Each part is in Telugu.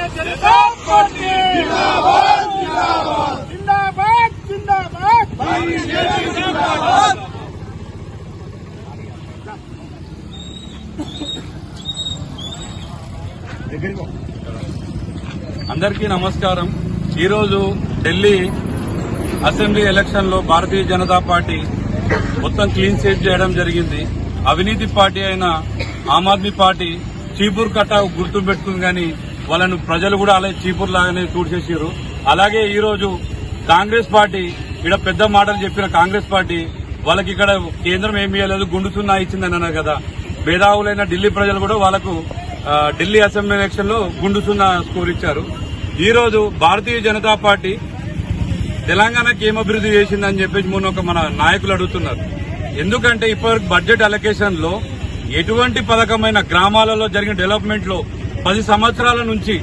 భారతీయ జనతా పార్టీ జిందాబాద్ జిందాబాద్ అందరికీ నమస్కారం. ఈరోజు ఢిల్లీ అసెంబ్లీ ఎలక్షన్లో భారతీయ జనతా పార్టీ మొత్తం క్లీన్ సేట్ చేయడం జరిగింది. అవినీతి పార్టీ అయిన ఆమ్ ఆద్మీ పార్టీ చీపూర్ కట్ట గుర్తు పెట్టుకుంది కానీ వాళ్ళను ప్రజలు కూడా అలాగే చీపురు లాగానే చూసేసారు అలాగే ఈరోజు కాంగ్రెస్ పార్టీ ఇక్కడ పెద్ద మాటలు చెప్పిన కాంగ్రెస్ పార్టీ వాళ్ళకి ఇక్కడ కేంద్రం ఏమి ఇవ్వలేదు గుండు సున్నా ఇచ్చిందని అన్నారు కదా. మేధావులైన ఢిల్లీ ప్రజలు కూడా వాళ్ళకు ఢిల్లీ అసెంబ్లీ ఎలక్షన్లో గుండు సున్నా స్కోర్ ఇచ్చారు. ఈరోజు భారతీయ జనతా పార్టీ తెలంగాణకి ఏం అభివృద్ధి చేసిందని చెప్పేసి మొన్న ఒక మన నాయకులు అడుగుతున్నారు. ఎందుకంటే ఇప్పటివరకు బడ్జెట్ అలొకేషన్లో ఎటువంటి పథకమైన గ్రామాలలో జరిగిన డెవలప్మెంట్లో పది సంవత్సరాల నుంచి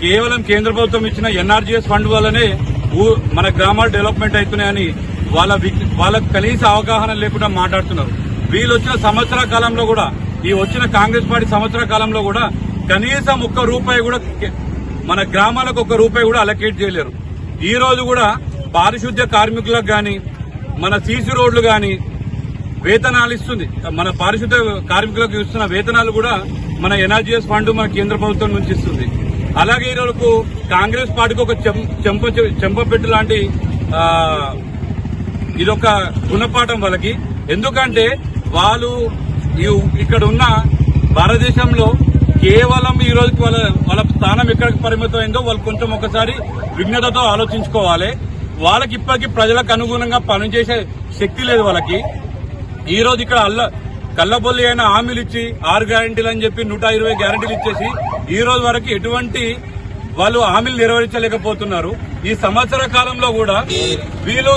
కేవలం కేంద్ర ప్రభుత్వం ఇచ్చిన ఎన్ఆర్జీఎస్ ఫండ్ వల్లనే ఊ- మన గ్రామాలు డెవలప్మెంట్ అవుతున్నాయని వాళ్ళ వాళ్ళకు కనీస అవగాహన లేకుండా మాట్లాడుతున్నారు. వీళ్ళు వచ్చిన సంవత్సర కాలంలో కూడా ఈ వచ్చిన కాంగ్రెస్ పార్టీ సంవత్సర కాలంలో కూడా కనీసం ఒక్క రూపాయి కూడా మన గ్రామాలకు ఒక్క రూపాయి కూడా అలకేట్ చేయలేరు. ఈ రోజు కూడా పారిశుద్ధ్య కార్మికులకు కానీ మన సీసీ రోడ్లు కానీ వేతనాలు ఇస్తుంది. మన పారిశుద్ధ్య కార్మికులకు ఇస్తున్న వేతనాలు కూడా మన ఎన్ఆర్జీఎస్ ఫండ్ మన కేంద్ర ప్రభుత్వం నుంచి ఇస్తుంది. అలాగే ఈ కాంగ్రెస్ పార్టీకి ఒక చెం- చెంప చెంపపెట్టు లాంటి ఇదొక గుణపాఠం వాళ్ళకి. ఎందుకంటే వాళ్ళు ఈ- ఇక్కడ ఉన్న భారతదేశంలో కేవలం ఈ రోజుకి వాళ్ళ వాళ్ళ స్థానం ఎక్కడికి పరిమితం అయిందో వాళ్ళు కొంచెం ఒకసారి విఘ్నతతో ఆలోచించుకోవాలి. వాళ్ళకి ఇప్పటికీ ప్రజలకు అనుగుణంగా పనిచేసే శక్తి లేదు వాళ్ళకి. ఈ రోజు ఇక్కడ అల్ల కల్లబొల్లి అయిన హామీలు ఇచ్చి ఆరు గ్యారంటీలు అని చెప్పి నూట ఇరవై గ్యారంటీలు ఇచ్చేసి ఈ రోజు వరకు ఎటువంటి వాళ్ళు హామీలు నెరవేర్చలేకపోతున్నారు. ఈ సంవత్సర కాలంలో కూడా వీళ్ళు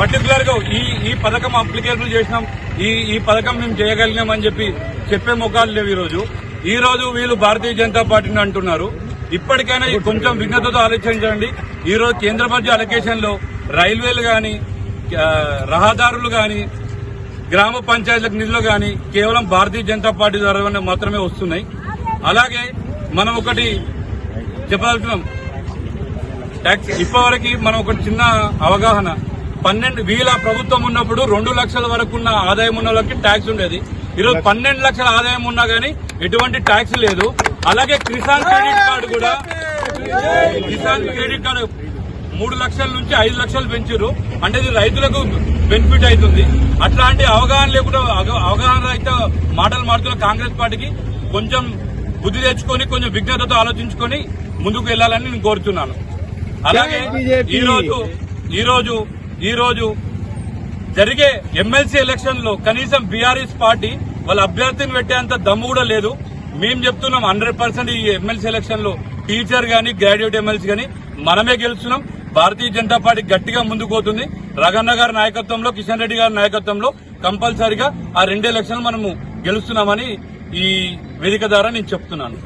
పర్టికులర్గా ఈ ఈ పథకం అప్లికేషన్ చేసినాం ఈ ఈ పథకం మేము చేయగలిగామని చెప్పి చెప్పే ముఖాలు లేవు ఈ రోజు ఈ రోజు వీళ్ళు భారతీయ జనతా పార్టీని అంటున్నారు. ఇప్పటికైనా ఈ కొంచెం విఘ్నతతో ఆలోచించండి. ఈ రోజు కేంద్ర బడ్జెట్ అలొకేషన్లో రైల్వేలు గాని రహదారులు గాని గ్రామ పంచాయతీలకు నిధులు కానీ కేవలం భారతీయ జనతా పార్టీ ద్వారా మాత్రమే వస్తున్నాయి. అలాగే మనం ఒకటి చెప్పదలుచున్నాం ట్యాక్స్ ఇప్పటివరకు మనం ఒక చిన్న అవగాహన. పన్నెండు వీల ప్రభుత్వం ఉన్నప్పుడు రెండు లక్షల వరకు ఉన్న ఆదాయం ఉన్న వాళ్ళకి ట్యాక్స్ ఉండేది. ఈరోజు పన్నెండు లక్షల ఆదాయం ఉన్నా కానీ ఎటువంటి ట్యాక్స్ లేదు. అలాగే కిసాన్ క్రెడిట్ కార్డు కూడా. కిసాన్ క్రెడిట్ కార్డు మూడు లక్షల నుంచి ఐదు లక్షలు పెంచారు అంటే ఇది రైతులకు బెనిఫిట్ అవుతుంది అట్లాంటి అవగాహన లేకుండా అవ- అవగాహన అయితే మాటలు మాడుతున్న కాంగ్రెస్ పార్టీకి కొంచెం బుద్ధి తెచ్చుకొని కొంచెం విజ్ఞతతో ఆలోచించుకొని ముందుకు వెళ్ళాలని నేను కోరుతున్నాను. అలాగే ఈ రోజు ఈ రోజు ఈ రోజు జరిగే ఎమ్మెల్సీ ఎలక్షన్లో కనీసం బీఆర్ఎస్ పార్టీ వాళ్ళ అభ్యర్థిని పెట్టేంత దమ్ము కూడా లేదు. మేము చెప్తున్నాం హండ్రెడ్ పర్సెంట్ ఈ ఎమ్మెల్సీ ఎలక్షన్లో టీచర్ గాని గ్రాడ్యుయేట్ ఎమ్మెల్సీ గాని మనమే గెలుస్తున్నాం. భారతీయ జనతా పార్టీ గట్టిగా ముందుకు పోతుంది. రగన్న గారి నాయకత్వంలో కిషన్ రెడ్డి గారి నాయకత్వంలో కంపల్సరిగా ఆ రెండు ఎలక్షన్లు మనము గెలుస్తున్నామని ఈ వేదిక ద్వారా నేను చెప్తున్నాను.